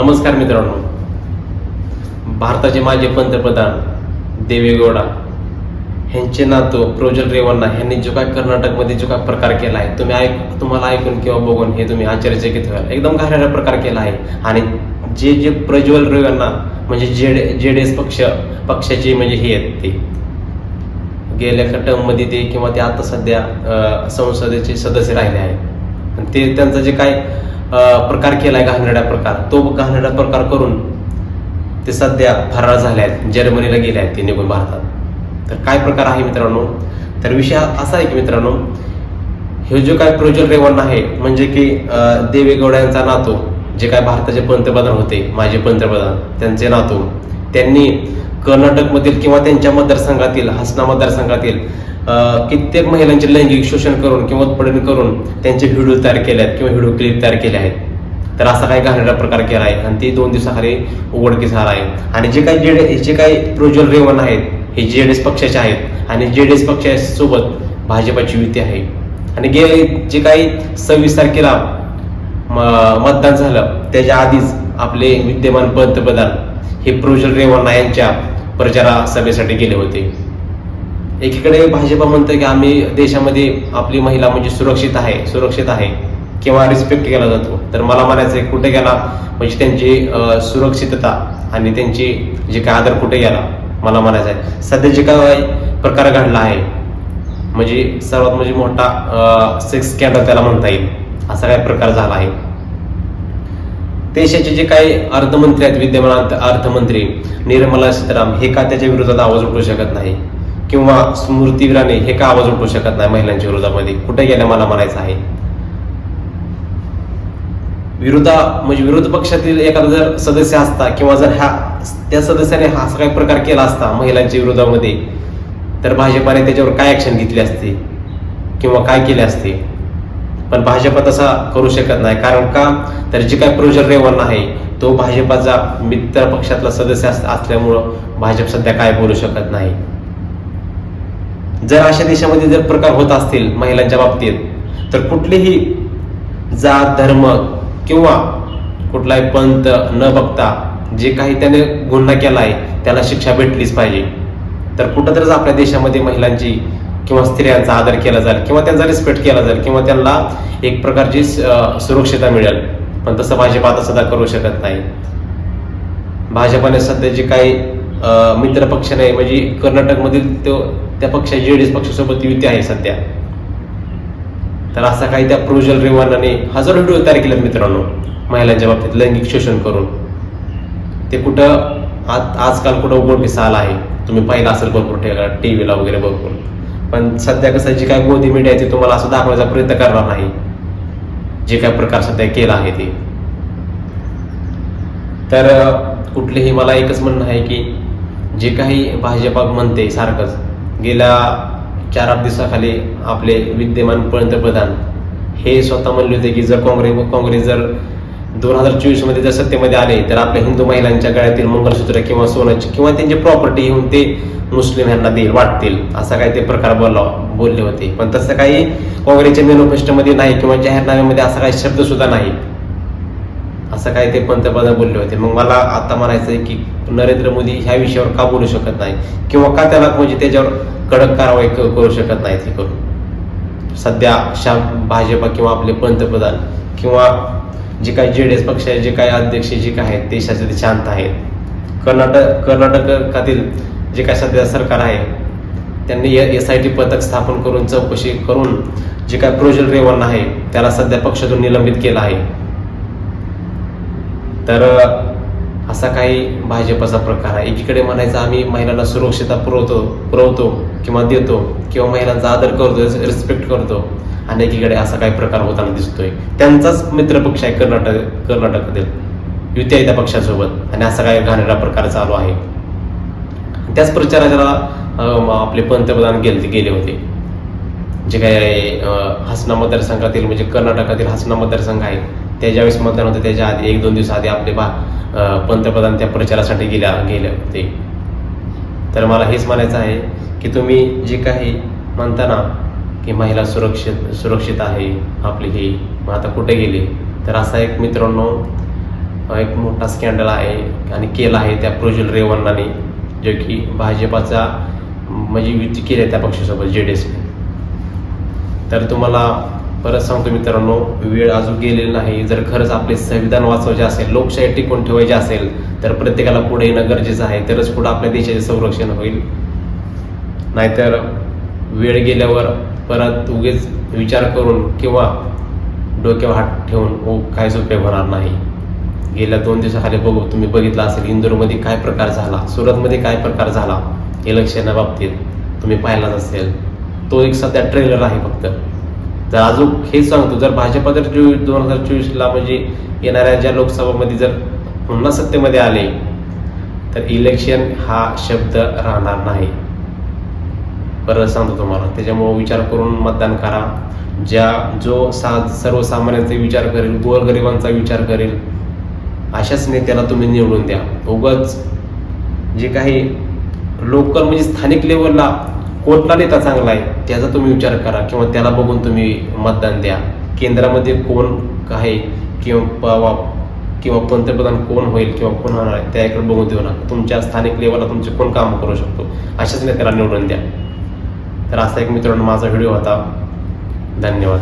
नमस्कार मित्रांनो. भारताचे माजी पंतप्रधान देवेगौडा ह्यांचे नातू प्रोजल रेवन्ना ह्यांनी जो काय कर्नाटकमध्ये जो काय प्रकार केला आहे तुम्ही ऐक तुम्हाला ऐकून किंवा बघून हे तुम्ही आश्चर्यचकित व्हाल. एकदम घाणेरडा प्रकार केला आहे. आणि जे जे प्रज्वल रेवन्ना म्हणजे जेडे जे डी एस पक्ष पक्षाचे म्हणजे हे आहेत ते. गेल्या टर्ममध्ये ते किंवा ते आता सध्या संसदेचे सदस्य राहिले आहेत. आणि ते त्यांचं जे काय प्रकार प्रकार केलाय घाणेरडा प्रकार. तो घाणेरडा प्रकार करून ते सध्या फरार झाले आहेत जर्मनीला गेले आहेत ते निघून भारतात. तर काय प्रकार आहे मित्रांनो? तर विषय असा आहे की मित्रांनो हे जो काय प्रोजल रेवण आहे म्हणजे की अं, देवेगौडा यांचा नातो जे काय भारताचे पंतप्रधान होते माजी पंतप्रधान त्यांचे नातू त्यांनी कर्नाटकमधील किंवा त्यांच्या मतदारसंघातील हसना मतदारसंघातील कित्येक महिलांचे लैंगिक शोषण करून किंवा उत्पादन करून त्यांचे व्हिडिओ तयार केले आहेत किंवा व्हिडिओ क्लिप तयार केले आहेत. तर असा काही घाणेरडा प्रकार केला आहे आणि ते दोन दिवसाखाली उघडकीस आला आहे. आणि जे काही जेड जे काही प्रोज्वल रेवण आहेत हे जेड एस पक्षाचे आहेत आणि जे डी एस पक्षासोबत भाजपाची युती आहे. आणि गे जे काही सव्वीस तारखेला म- मतदान झालं त्याच्या आधीच आपले विद्यमान पंतप्रधान हे प्रोजल रेवण्णा यांच्या प्रचारा सभेसाठी गेले होते. एकीकडे भाजपा म्हणतं की आम्ही देशामध्ये आपली महिला म्हणजे सुरक्षित आहे सुरक्षित आहे किंवा रिस्पेक्ट केला जातो. तर मला म्हणायचं आहे कुठे गेला? म्हणजे त्यांची सुरक्षितता आणि त्यांची जे काय आदर कुठे गेला? मला म्हणायचं आहे. सध्या जे काय प्रकार घडला आहे म्हणजे सर्वात म्हणजे मोठा सेक्स स्कॅन्डल त्याला म्हणता येईल. असा काय प्रकार झाला आहे. देशाचे जे काही अर्थमंत्री आहेत विद्यमान अर्थमंत्री निर्मला सीताराम हे का त्याच्या विरोधात आवाज उठवू शकत नाही? किंवा स्मृती इराणी हे का आवाज उठवू शकत नाही महिलांच्या विरोधामध्ये? कुठे गेल्या मला म्हणायचं आहे? विरोधा म्हणजे विरोध पक्षातील एखादा जर सदस्य असता किंवा जर ह्या त्या सदस्याने हा असा काही प्रकार केला असता महिलांच्या विरोधामध्ये तर भाजपाने त्याच्यावर काय ऍक्शन घेतली असती? किंवा काय केले असते? पण भाजपा तसा करू शकत नाही. कारण का? तर जे काय प्रोजर रेवण आहे तो भाजपाचा मित्र पक्षातला सदस्य अस- असल्यामुळं भाजप सध्या काय बोलू शकत नाही. जर अशा देशामध्ये जर प्रकार होत असतील महिलांच्या बाबतीत तर कुठलीही जात धर्म किंवा कुठलाही पंत न बघता जे काही त्याने गुन्हा केला आहे त्याला शिक्षा भेटलीच पाहिजे. तर कुठंतरीच आपल्या देशामध्ये महिलांची किंवा स्त्रियांचा आदर केला जाईल किंवा त्यांचा रिस्पेक्ट केला जाईल किंवा त्यांना एक प्रकारची अं, सुरक्षितता मिळेल. पण तसं भाजप आता सुद्धा करू शकत नाही. भाजपाने सध्या जे काही मित्र पक्ष नाही म्हणजे कर्नाटकमधील तो त्या पक्षा जेडीएस पक्षासोबत युती आहे सध्या. तर असा काही त्या प्रोजल रेवानाने हजारो व्हिडिओ तयार केलेत मित्रांनो महिलांच्या बाबतीत लैंगिक शोषण करून. ते कुठं आज आजकाल कुठं उघडकीस आला आहे तुम्ही पाहिलं असेल भरपूर ठिकाणी टी व्हीला वगैरे भरपूर. पण सध्या कसं जे जी काय गोदी मीडिया आहे ते तुम्हाला असं दाखवायचा प्रयत्न करणार नाही. जे काय प्रकार सध्या केला आहे ते. तर कुठलेही मला एकच म्हणणं आहे की जे काही भाजपा म्हणते सारखंच गेल्या चार आठ दिवसाखाली आपले विद्यमान पंतप्रधान हे स्वतः म्हणले होते की जर काँग्रेस काँग्रेस जर दोन हजार चोवीसमध्ये जर सत्तेमध्ये आले तर आपल्या हिंदू महिलांच्या गळ्यातील मंगलसूत्र किंवा सोन्याची किंवा त्यांची प्रॉपर्टी घेऊन ते मुस्लिम यांना देईल वाटतील असा काही ते प्रकार बोलला बोलले होते. पण तसं काही काँग्रेसच्या मॅनिफेस्टोमध्ये नाही किंवा जाहीरनाम्यामध्ये असा काही शब्द सुद्धा नाही. असं काय ते पंतप्रधान बोलले होते. मग मला आता म्हणायचं आहे की नरेंद्र मोदी ह्या विषयावर का बोलू शकत नाही? किंवा का त्याला म्हणजे त्याच्यावर कडक कारवाई क- करू शकत नाहीत हे करून? सध्या शा भाजपा किंवा आपले पंतप्रधान किंवा जे काही जे डी एस पक्ष आहे जे काही अध्यक्ष जे काय आहेत देशाचे ते शांत आहेत. कर्नाटक कर्नाटकातील जे काय सध्या सरकार आहे त्यांनी एस आय टी पथक स्थापन करून चौकशी करून जे काय प्रोजल रेवण आहे त्याला सध्या पक्षातून निलंबित केलं आहे. तर असा काही भाजपचा प्रकार आहे. एकीकडे म्हणायचं आम्ही महिलांना सुरक्षितता पुरवतो पुरवतो किंवा देतो किंवा महिलांचा आदर करतो रिस्पेक्ट करतो. आणि एकीकडे असा काही प्रकार होताना दिसतोय. त्यांचाच मित्रपक्ष आहे कर्नाटक कर्नाटकातील युती आहे त्या पक्षासोबत. आणि असा काही घाणेरडा प्रकार चालू आहे. त्याच प्रचाराला आपले पंतप्रधान गेले गेले होते. जे काय हसना मतदारसंघातील म्हणजे कर्नाटकातील हसना मतदारसंघ आहे त्या ज्यावेळेस मतदान होतं. त्याच्या आधी एक दोन दिवस आधी आपले बा पंतप्रधान त्या प्रचारासाठी गेल्या गेले होते. तर मला हेच म्हणायचं आहे की तुम्ही जे काही म्हणता ना की महिला सुरक्षित सुरक्षित आहे आपली ही मग आता कुठे गेली? तर असा एक मित्रांनो एक मोठा स्कॅन्डल आहे आणि केला आहे त्या प्रज्वल रेवन्नाने जो की भाजपाचा म्हणजे युती केली आहे त्या पक्षासोबत जे डी एसने तर तुम्हाला परत सांगतो मित्रांनो वेळ अजून गेलेली नाही. जर खरंच आपले संविधान वाचवायचे असेल लोकशाही टिकून ठेवायची असेल तर प्रत्येकाला पुढे येणं गरजेचं आहे. तरच पुढे आपल्या देशाचे संरक्षण होईल. नाहीतर वेळ गेल्यावर परत उगेच विचार करून किंवा डोक्यावर हात ठेवून हो काहीच उपयोग होणार नाही. गेल्या दोन दिवसाखाली बघू तुम्ही बघितलं असेल इंदोरमध्ये काय प्रकार झाला सुरतमध्ये काय प्रकार झाला इलेक्शनाबाबतीत तुम्ही पाहिलाच असेल. तो एक सध्या ट्रेलर आहे फक्त. तर अजून हेच सांगतो जर भाजपा जर चोवीस दोन हजार चोवीसला म्हणजे येणाऱ्या ज्या लोकसभामध्ये जर पुन्हा सत्तेमध्ये आले तर इलेक्शन हा शब्द राहणार नाही. परत सांगतो तुम्हाला त्याच्यामुळं विचार करून मतदान करा. ज्या जो सा सर्वसामान्यांचा विचार करेल गोरगरिबांचा विचार करेल अशाच नेत्याला तुम्ही निवडून द्या. उगाच जे काही लोकल म्हणजे स्थानिक लेवलला कोणता नेता चांगला आहे त्याचा तुम्ही विचार करा किंवा त्याला बघून तुम्ही मतदान द्या. केंद्रामध्ये कोण आहे किंवा किंवा पंतप्रधान कोण होईल किंवा कोण होणार आहे त्याकडे बघून देऊ नका. तुमच्या स्थानिक लेवलला तुमचे कोण काम करू शकतो? अशाच नेत्याला निवडून द्या. तर असा एक मित्रांनो माझा व्हिडिओ होता. धन्यवाद.